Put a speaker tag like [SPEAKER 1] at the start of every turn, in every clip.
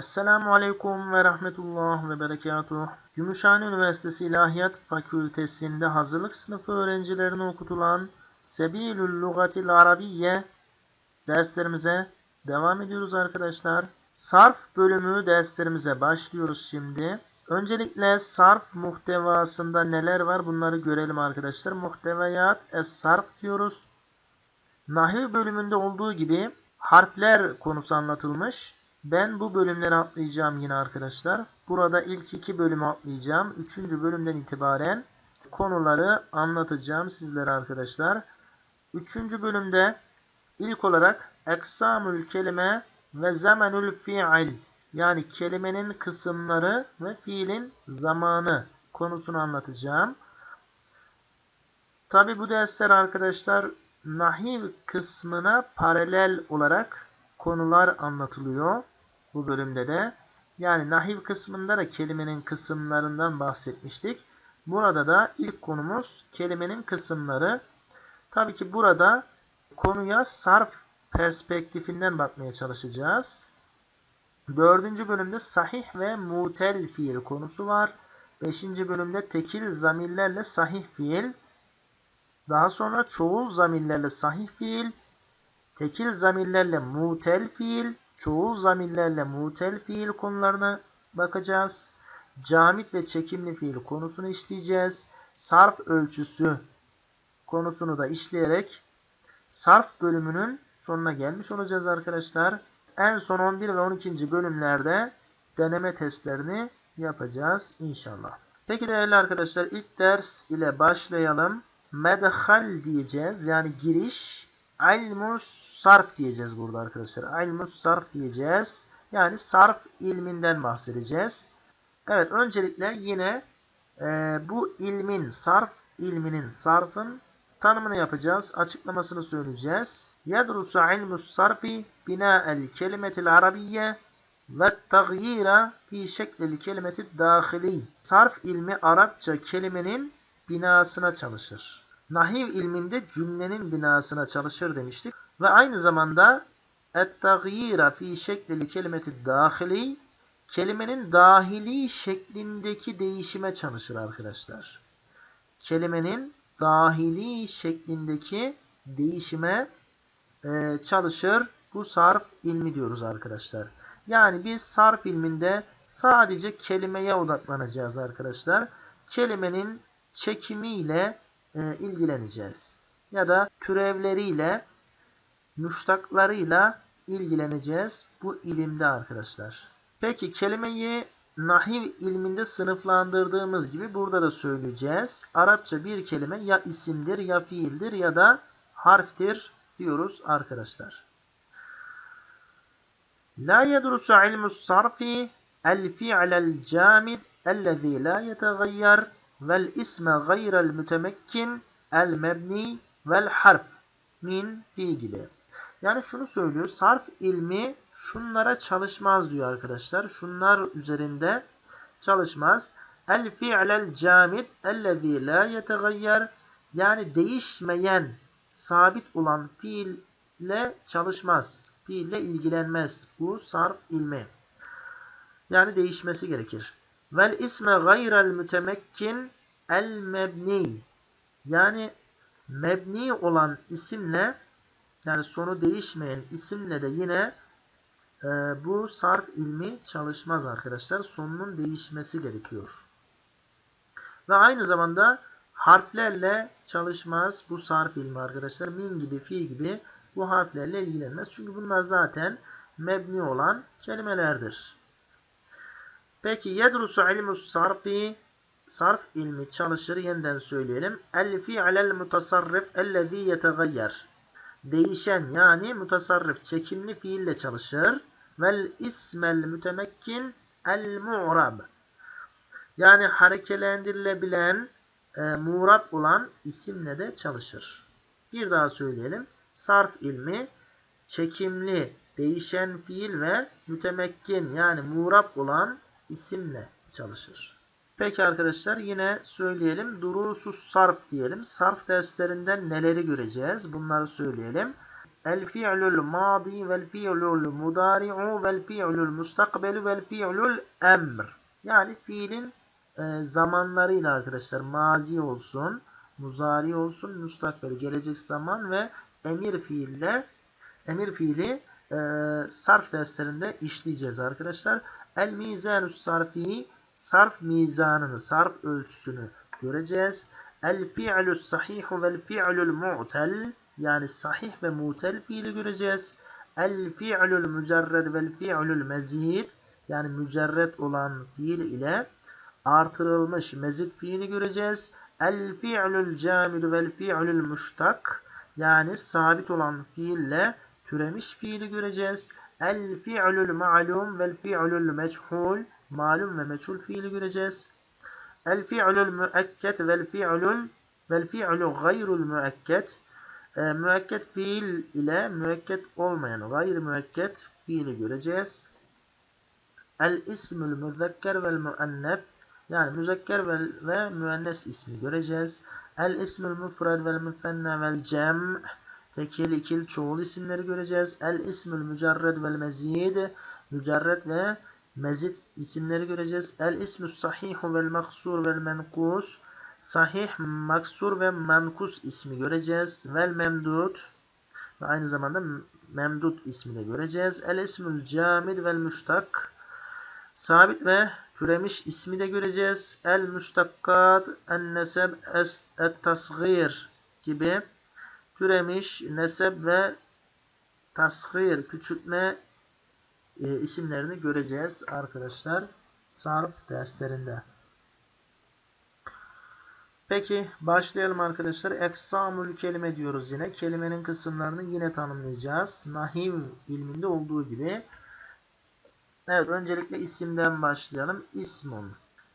[SPEAKER 1] Esselamu Aleyküm ve Rahmetullah ve Berekatuh. Gümüşhane Üniversitesi İlahiyat Fakültesinde hazırlık sınıfı öğrencilerine okutulan Sebilül Lugatil Arabiye derslerimize devam ediyoruz arkadaşlar. Sarf bölümü derslerimize başlıyoruz şimdi. Öncelikle sarf muhtevasında neler var bunları görelim arkadaşlar. Muhtevayat es-sarf diyoruz. Nahiv bölümünde olduğu gibi harfler konusu anlatılmış. Ben bu bölümleri atlayacağım yine arkadaşlar. Burada ilk iki bölümü atlayacağım. Üçüncü bölümden itibaren konuları anlatacağım sizlere arkadaşlar. Üçüncü bölümde ilk olarak eksamül kelime ve zamanül fiil yani kelimenin kısımları ve fiilin zamanı konusunu anlatacağım. Tabi bu dersler arkadaşlar nahiv kısmına paralel olarak konular anlatılıyor bu bölümde de. Yani nahiv kısmında da kelimenin kısımlarından bahsetmiştik. Burada da ilk konumuz kelimenin kısımları. Tabii ki burada konuya sarf perspektifinden bakmaya çalışacağız. Dördüncü bölümde sahih ve mutel fiil konusu var. Beşinci bölümde tekil zamirlerle sahih fiil. Daha sonra çoğul zamirlerle sahih fiil. Tekil zamirlerle mutel fiil. Çoğul zamirlerle mutel fiil konularına bakacağız. Camit ve çekimli fiil konusunu işleyeceğiz. Sarf ölçüsü konusunu da işleyerek sarf bölümünün sonuna gelmiş olacağız arkadaşlar. En son 11 ve 12. bölümlerde deneme testlerini yapacağız inşallah. Peki değerli arkadaşlar ilk ders ile başlayalım. Medhal diyeceğiz yani giriş. Ilmus sarf diyeceğiz burada arkadaşlar. Ilmus sarf diyeceğiz. Yani sarf ilminden bahsedeceğiz. Evet öncelikle yine e, bu ilmin sarf ilminin sarfın tanımını yapacağız. Açıklamasını söyleyeceğiz. Yedrusu ilmus sarfi bina'el kelimetil arabiyye ve tagyira fi şeklil kelimeti dahili. Sarf ilmi Arapça kelimenin binasına çalışır. Nahiv ilminde cümlenin binasına çalışır demiştik. Ve aynı zamanda et-tagyira fi şeklil kelimeti dahili kelimenin dahili şeklindeki değişime çalışır arkadaşlar. Kelimenin dahili şeklindeki değişime e, çalışır. Bu sarf ilmi diyoruz arkadaşlar. Yani biz sarf ilminde sadece kelimeye odaklanacağız arkadaşlar. Kelimenin çekimiyle e, ilgileneceğiz. Ya da türevleriyle, müştaklarıyla ilgileneceğiz bu ilimde arkadaşlar. Peki kelimeyi nahiv ilminde sınıflandırdığımız gibi burada da söyleyeceğiz. Arapça bir kelime ya isimdir ya fiildir ya da harftir diyoruz arkadaşlar. La yedrusu ilmus sarfi el fi'lel camid ellezî la yetegayyar vel isme gayrel mütemekkin el mebni vel harf min fi gibi. Yani şunu söylüyor. Sarf ilmi şunlara çalışmaz diyor arkadaşlar. Şunlar üzerinde çalışmaz. El fi'lel camid ellezî la yetegayyar yani değişmeyen, sabit olan fiille çalışmaz. Fiille ilgilenmez. Bu sarf ilmi. Yani değişmesi gerekir. Vel isme gayrel mütemekkin el mebni. Yani mebni olan isimle yani sonu değişmeyen isimle de yine e, bu sarf ilmi çalışmaz arkadaşlar. Sonunun değişmesi gerekiyor. Ve aynı zamanda harflerle çalışmaz bu sarf ilmi arkadaşlar. Min gibi, fi gibi bu harflerle ilgilenmez. Çünkü bunlar zaten mebni olan kelimelerdir. Peki yedrusu ilmus sarfi sarf ilmi çalışır yeniden söyleyelim. El fi'lel mutasarrif ellezî yetegayyer. Değişen yani mutasarrif çekimli fiille çalışır. Vel ismel mütemekkin el mu'rab. Yani harekelendirilebilen e, muğrab olan isimle de çalışır. Bir daha söyleyelim. Sarf ilmi çekimli, değişen fiil ve mütemekkin yani muğrab olan isimle çalışır. Peki arkadaşlar yine söyleyelim. Durusus sarf diyelim. Sarf derslerinden neleri göreceğiz? Bunları söyleyelim. El fi'lul madi vel fi'lul mudari'u vel fi'lul mustakbelu vel fi'lul emr. Yani fiilin e, zamanlarıyla arkadaşlar mazi olsun, muzari olsun, mustakbel gelecek zaman ve emir fiille emir fiili e, sarf derslerinde işleyeceğiz arkadaşlar. El mizanus sarfi sarf mizanını, sarf ölçüsünü göreceğiz. El fi'lus sahihu vel fi'lul mu'tel yani sahih ve mu'tel fiili göreceğiz. El fi'lul mücerred vel fi'lul mezid yani mücerred olan fiil ile artırılmış mezid fiili göreceğiz. El fi'lul camidu vel fi'lul muştak yani sabit olan fiille türemiş fiili göreceğiz. El fi'lul ma'lum vel fi'lul meçhul malum ve meçhul fiili göreceğiz. El fi'lul müekket vel fi'lul vel fi'lu gayrul müekket e, müekket fiil ile müekket olmayan gayr müekket fiili göreceğiz. El ismül müzekker vel müennef yani müzekker ve, ve müennes ismi göreceğiz. El ismül müfred vel müfenne vel cem tekil, ikil, çoğul isimleri göreceğiz. El ismül mücerred vel mezid mücerred ve mezid isimleri göreceğiz. El ismü sahihu vel maksur vel menkus sahih, maksur ve menkus ismi göreceğiz. Vel memdut ve aynı zamanda memdut ismi de göreceğiz. El ismül camid vel müştak sabit ve türemiş ismi de göreceğiz. El müştakkat, en neseb, et tasgir gibi türemiş, nesep ve tasgir, küçültme e, isimlerini göreceğiz arkadaşlar sarf derslerinde. Peki başlayalım arkadaşlar. Eksamül kelime diyoruz yine. Kelimenin kısımlarını yine tanımlayacağız. Nahiv ilminde olduğu gibi. Evet öncelikle isimden başlayalım. İsmun.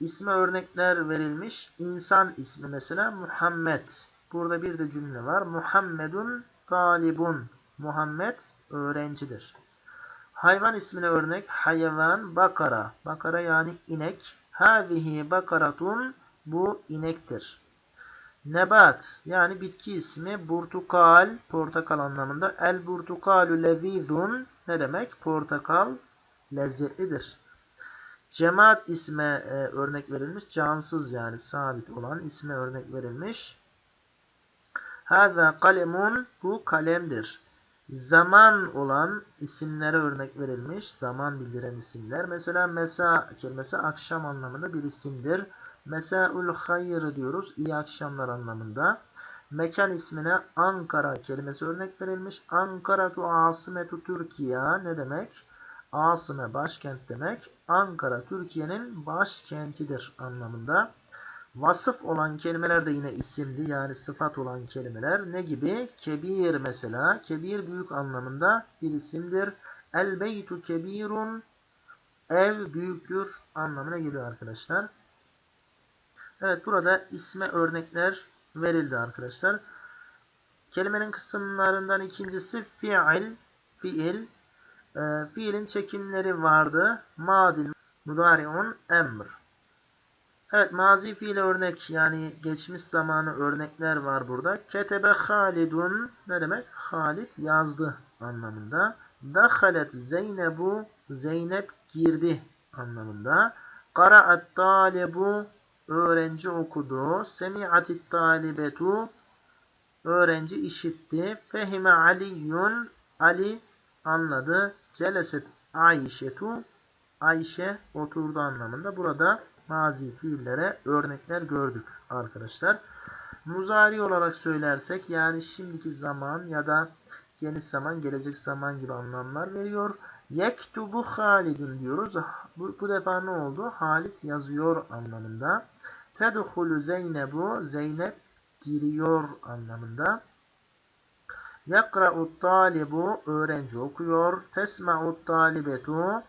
[SPEAKER 1] İsme örnekler verilmiş. İnsan ismi mesela Muhammed. Burada bir de cümle var. Muhammedun talibun. Muhammed öğrencidir. Hayvan ismine örnek hayvan bakara. Bakara yani inek. Hazihi bakaratun bu inektir. Nebat yani bitki ismi burtukal portakal anlamında. El burtukalu lezizun ne demek? Portakal lezzetlidir. Cemaat isme e, örnek verilmiş. Cansız yani sabit olan isme örnek verilmiş. Hâzâ kalemun bu kalemdir. Zaman olan isimlere örnek verilmiş. Zaman bildiren isimler. Mesela mesa kelimesi akşam anlamında bir isimdir. Mesaul hayır diyoruz. İyi akşamlar anlamında. Mekan ismine Ankara kelimesi örnek verilmiş. Ankara tu asimetu Türkiye ne demek? Asime başkent demek. Ankara Türkiye'nin başkentidir anlamında. Vasıf olan kelimeler de yine isimli yani sıfat olan kelimeler. Ne gibi? Kebir mesela. Kebir büyük anlamında bir isimdir. El beytu kebirun ev büyüktür anlamına geliyor arkadaşlar. Evet burada isme örnekler verildi arkadaşlar. Kelimenin kısımlarından ikincisi fiil. Fiil. E, fiilin çekimleri vardı. Madin, mudari'un, emr. Evet mazi fiile örnek yani geçmiş zamanı örnekler var burada. Ketebe Halidun ne demek? Halid yazdı anlamında. Dakhalet Zeynebu Zeynep girdi anlamında. Qara'at talebu öğrenci okudu. Semi'atit talibetu öğrenci işitti. Fehime Aliyun Ali anladı. Celeset Ayşetu Ayşe oturdu anlamında. Burada mazi fiillere örnekler gördük arkadaşlar. Muzari olarak söylersek yani şimdiki zaman ya da geniş zaman, gelecek zaman gibi anlamlar veriyor. Yektubu Halidun diyoruz. Bu, bu defa ne oldu? Halit yazıyor anlamında. Tedhulu Zeynebu Zeynep giriyor anlamında. Yakra'u talibu öğrenci okuyor. Tesma'u talibetu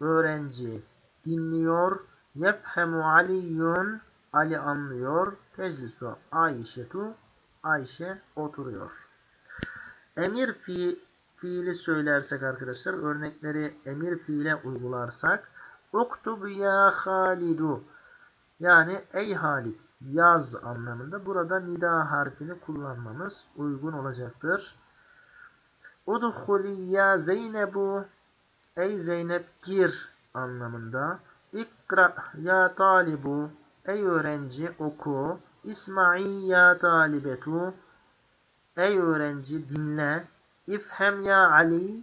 [SPEAKER 1] öğrenci dinliyor. Yefhemu Aliyun Ali anlıyor. Teclisu Ayşetu Ayşe oturuyor. Emir fi, fiili söylersek arkadaşlar örnekleri emir fiile uygularsak Uktub ya Halidu yani ey Halid yaz anlamında burada nida harfini kullanmamız uygun olacaktır. Udhuli ya Zeynebu Ey Zeynep gir anlamında. İkra ya talibu Ey öğrenci oku. İsma'i ya talibetu Ey öğrenci dinle. İfhem ya Ali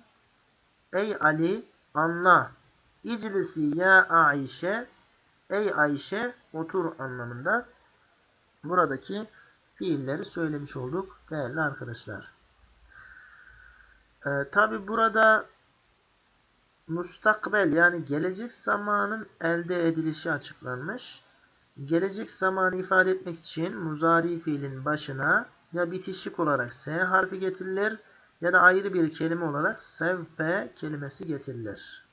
[SPEAKER 1] Ey Ali anla. İclisi ya Ayşe Ey Ayşe otur anlamında buradaki fiilleri söylemiş olduk değerli arkadaşlar. Ee, Tabi burada mustakbel yani gelecek zamanın elde edilişi açıklanmış. Gelecek zamanı ifade etmek için muzari fiilin başına ya bitişik olarak S harfi getirilir ya da ayrı bir kelime olarak sevfe kelimesi getirilir.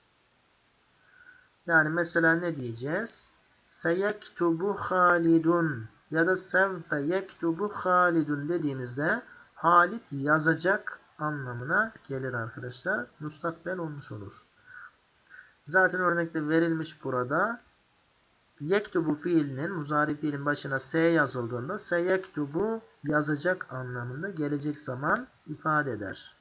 [SPEAKER 1] Yani mesela ne diyeceğiz? Seyektubu Halidun ya da sevfe yektubu Halidun dediğimizde Halit yazacak anlamına gelir arkadaşlar. Mustakbel olmuş olur. Zaten örnekte verilmiş burada. Yektubu fiilinin muzari fiilin başına S yazıldığında seyektubu yazacak anlamında gelecek zaman ifade eder.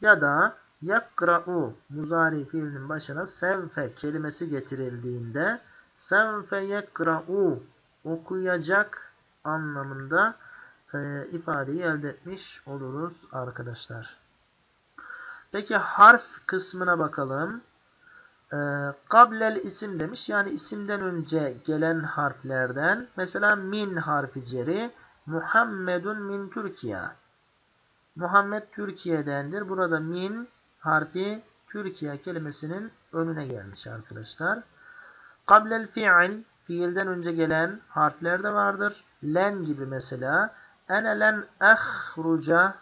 [SPEAKER 1] Ya da yakra'u muzari fiilinin başına sevfe kelimesi getirildiğinde sevfe yakra'u okuyacak anlamında e, ifadeyi elde etmiş oluruz arkadaşlar. Peki harf kısmına bakalım. E, kablel isim demiş. Yani isimden önce gelen harflerden. Mesela min harfi ceri. Muhammedun min Türkiye. Muhammed Türkiye'dendir. Burada min harfi Türkiye kelimesinin önüne gelmiş arkadaşlar. Kablel fi'il fiilden önce gelen harfler de vardır. Len gibi mesela. Ene len ehruca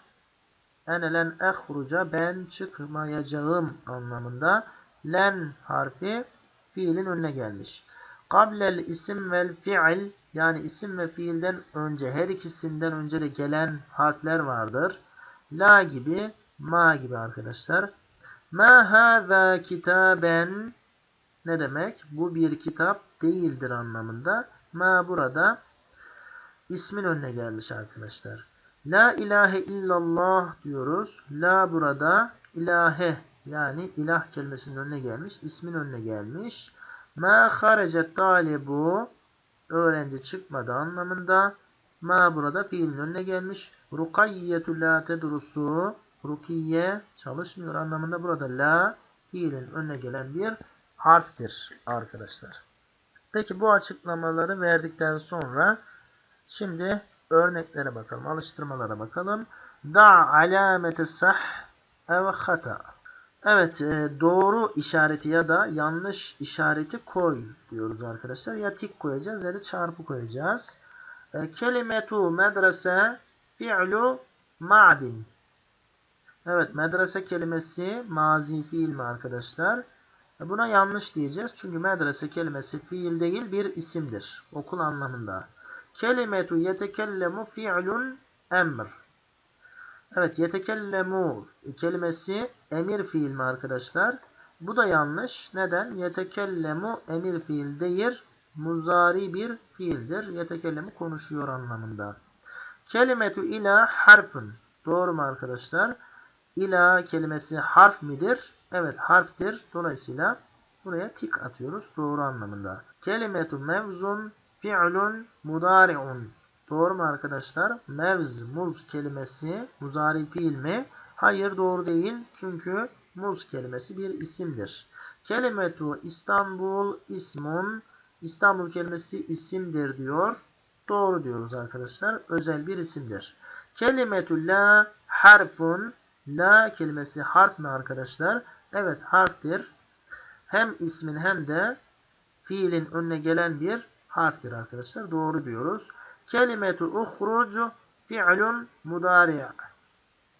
[SPEAKER 1] Ene len ehruca ben çıkmayacağım anlamında. Len harfi fiilin önüne gelmiş. Kablel isim vel fiil yani isim ve fiilden önce her ikisinden önce de gelen harfler vardır. La gibi, ma gibi arkadaşlar. Ma hâzâ kitaben ne demek? Bu bir kitap değildir anlamında. Ma burada ismin önüne gelmiş arkadaşlar. La ilahe illallah diyoruz. La burada ilahe yani ilah kelimesinin önüne gelmiş. ismin önüne gelmiş. Ma harecet talibu öğrenci çıkmadı anlamında. Ma burada fiilin önüne gelmiş. Rukayyetu la tedrusu Rukiye çalışmıyor anlamında burada la fiilin önüne gelen bir harftir arkadaşlar. Peki bu açıklamaları verdikten sonra şimdi örneklere bakalım, alıştırmalara bakalım. Da alameti sah ev hata. Evet, e, doğru işareti ya da yanlış işareti koy diyoruz arkadaşlar. Ya tik koyacağız ya da çarpı koyacağız. E, kelimetu medrese fi'lu ma'din. Evet, medrese kelimesi mazi fiil mi arkadaşlar? E, buna yanlış diyeceğiz. Çünkü medrese kelimesi fiil değil bir isimdir. Okul anlamında. Kelimetu yetekellemu fi'lun emr. Evet yetekellemu kelimesi emir fiil mi arkadaşlar? Bu da yanlış. Neden? Yetekellemu emir fiil değil. Muzari bir fiildir. Yetekellemu konuşuyor anlamında. Kelimetu ila harfun. Doğru mu arkadaşlar? İla kelimesi harf midir? Evet harftir. Dolayısıyla buraya tik atıyoruz. Doğru anlamında. Kelimetu mevzun fi'lun mudari'un. Doğru mu arkadaşlar? Mevz, muz kelimesi muzari fiil mi? Hayır doğru değil. Çünkü muz kelimesi bir isimdir. Kelimetu İstanbul ismun. İstanbul kelimesi isimdir diyor. Doğru diyoruz arkadaşlar. Özel bir isimdir. Kelimetu la harfun. La kelimesi harf mi arkadaşlar? Evet harftir. Hem ismin hem de fiilin önüne gelen bir harftir arkadaşlar. Doğru diyoruz. Kelimetu uhrucu fi'lun mudari'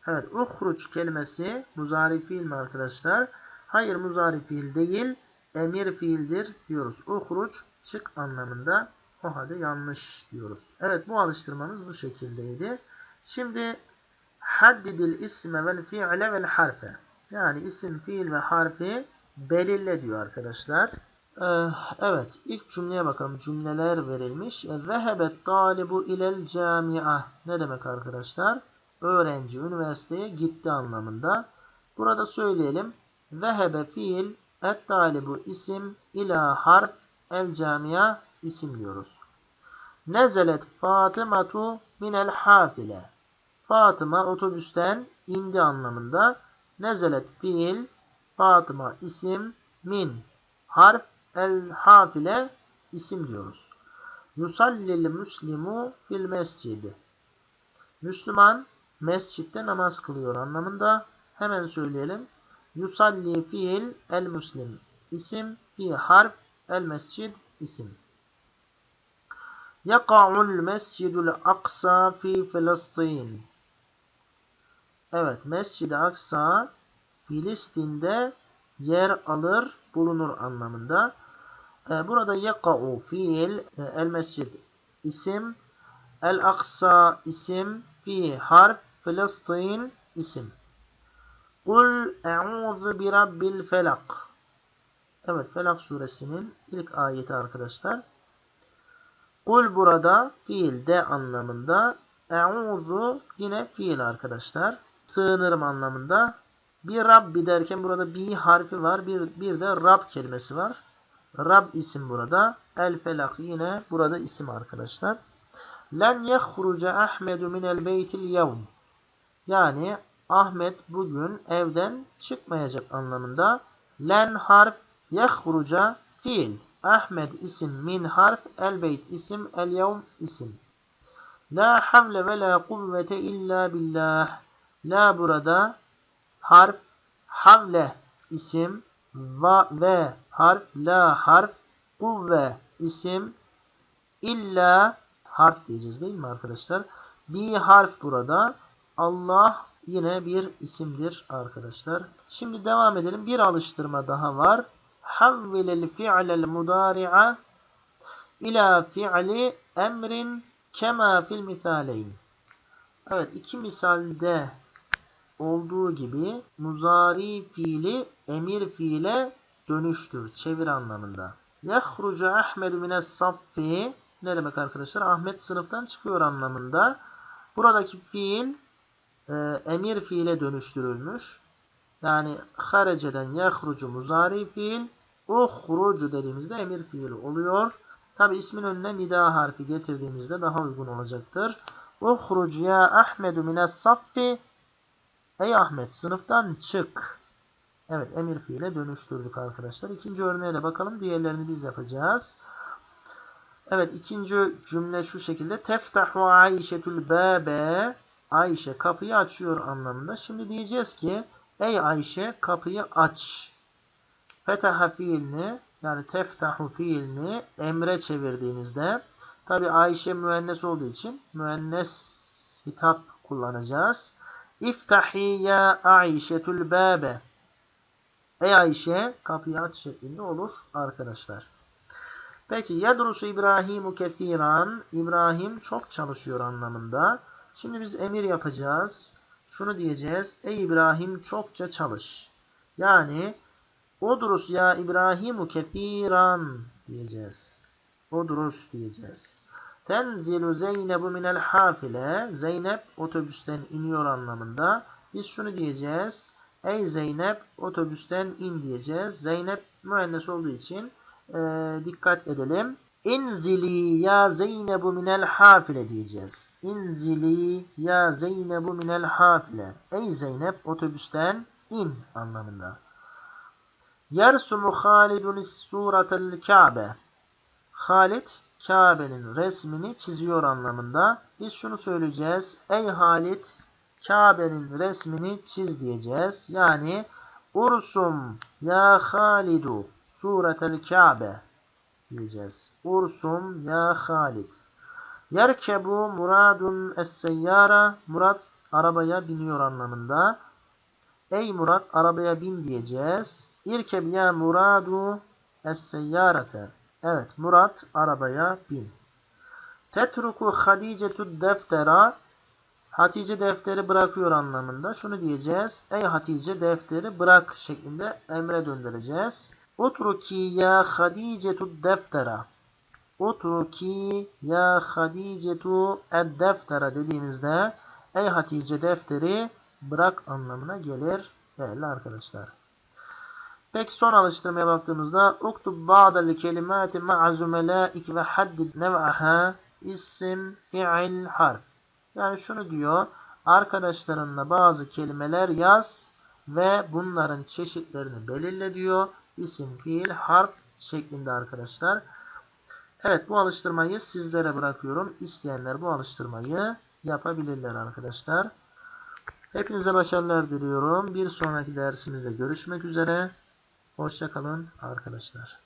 [SPEAKER 1] Evet uhruç kelimesi muzari fiil mi arkadaşlar? Hayır muzari fiil değil. Emir fiildir diyoruz. Uhruç çık anlamında. O halde yanlış diyoruz. Evet bu alıştırmamız bu şekildeydi. Şimdi haddidil isme vel fi'le vel harfe. Yani isim, fiil ve harfi belirle diyor arkadaşlar. Ee, evet ilk cümleye bakalım. Cümleler verilmiş. Zehebet talibu ilel camia. Ne demek arkadaşlar? Öğrenci üniversiteye gitti anlamında. Burada söyleyelim. Zehebe fiil et talibu isim ila harf el camia isim diyoruz. Nezelet Fatımatu minel hafile. Fatıma otobüsten indi anlamında. Nezelet fiil Fatıma isim min harf el hafile isim diyoruz. Yusallil muslimu fil mescidi. Müslüman mescitte namaz kılıyor anlamında. Hemen söyleyelim. Yusalli fiil el muslim isim fi harf el mescid isim. Yaka'ul mescidul aksa fi Filistin. Evet, Mescid-i Aksa Filistin'de yer alır, bulunur anlamında. Ee, burada yaka'u fiil, e, el mescid isim, el aksa isim, fi harf, Filistin isim. Kul e'udhu bi rabbil felak. Evet, Felak suresinin ilk ayeti arkadaşlar. Kul burada fiil de anlamında. E'udhu yine fiil arkadaşlar. Sığınırım anlamında. Bir Rabbi derken burada bir harfi var. Bir, bir de Rab kelimesi var. Rab isim burada. El felak yine burada isim arkadaşlar. Len yehruca Ahmedu minel beytil yevm. Yani Ahmet bugün evden çıkmayacak anlamında. Len harf yehruca fiil. Ahmet isim min harf el beyt isim el yevm isim. La havle ve la kuvvete illa billah. La burada harf havle isim va ve harf la harf kuvve isim illa harf diyeceğiz değil mi arkadaşlar? Bir harf burada. Allah yine bir isimdir arkadaşlar. Şimdi devam edelim. Bir alıştırma daha var. Havvilel fi'lel mudari'a ila fi'li emrin kema fil misaleyn. Evet iki misalde olduğu gibi muzari fiili emir fiile dönüştür. Çevir anlamında. Yahrucu Ahmed mines saffi ne demek arkadaşlar? Ahmet sınıftan çıkıyor anlamında. Buradaki fiil e, emir fiile dönüştürülmüş. Yani hareceden yahrucu muzari fiil uhrucu dediğimizde emir fiili oluyor. Tabi ismin önüne nida harfi getirdiğimizde daha uygun olacaktır. Uhruc ya Ahmedu mines saffi Ey Ahmet sınıftan çık. Evet emir fiile dönüştürdük arkadaşlar. İkinci örneğe de bakalım. Diğerlerini biz yapacağız. Evet ikinci cümle şu şekilde. Teftahu Ayşetül babe. Ayşe kapıyı açıyor anlamında. Şimdi diyeceğiz ki ey Ayşe kapıyı aç. Fetaha fiilini yani teftahu fiilini emre çevirdiğimizde tabi Ayşe müennes olduğu için müennes hitap kullanacağız. İftahi ya Ayşetül babe. Ey Ayşe kapıyı aç şeklinde olur arkadaşlar. Peki yedrusu İbrahimu kethiran. İbrahim çok çalışıyor anlamında. Şimdi biz emir yapacağız. Şunu diyeceğiz. Ey İbrahim çokça çalış. Yani Odrus ya İbrahimu kethiran diyeceğiz. Odrus diyeceğiz. Tenzilu Zeynebu minel hafile. Zeynep otobüsten iniyor anlamında. Biz şunu diyeceğiz. Ey Zeynep otobüsten in diyeceğiz. Zeynep müennes olduğu için e, dikkat edelim. İnzili ya Zeynebu minel hafile diyeceğiz. İnzili ya Zeynebu minel hafile. Ey Zeynep otobüsten in anlamında. Yersumu Halidun suratel Kabe. Halid Kabe'nin resmini çiziyor anlamında. Biz şunu söyleyeceğiz. Ey Halit Kabe'nin resmini çiz diyeceğiz. Yani Ursum ya Halidu suretel Kabe diyeceğiz. Ursum ya Halid. Yerkebu Muradun es-seyyara. Murat arabaya biniyor anlamında. Ey Murat arabaya bin diyeceğiz. İrkeb ya Muradu es-seyyarete. Evet Murat arabaya bin. Tetruku Hadicetu deftera Hatice defteri bırakıyor anlamında. Şunu diyeceğiz. Ey Hatice defteri bırak şeklinde emre döndüreceğiz. Utruki ya Hadicetu deftera. Utruki ya Hadicetu ed deftera dediğimizde Ey Hatice defteri bırak anlamına gelir değerli arkadaşlar. Peki son alıştırmaya baktığımızda uktub ba'del kelimati ma'a zumelaik ve haddid nev'aha isim, fiil, harf. Yani şunu diyor. Arkadaşlarınla bazı kelimeler yaz ve bunların çeşitlerini belirle diyor. İsim, fiil, harf şeklinde arkadaşlar. Evet bu alıştırmayı sizlere bırakıyorum. İsteyenler bu alıştırmayı yapabilirler arkadaşlar. Hepinize başarılar diliyorum. Bir sonraki dersimizde görüşmek üzere. Hoşçakalın arkadaşlar.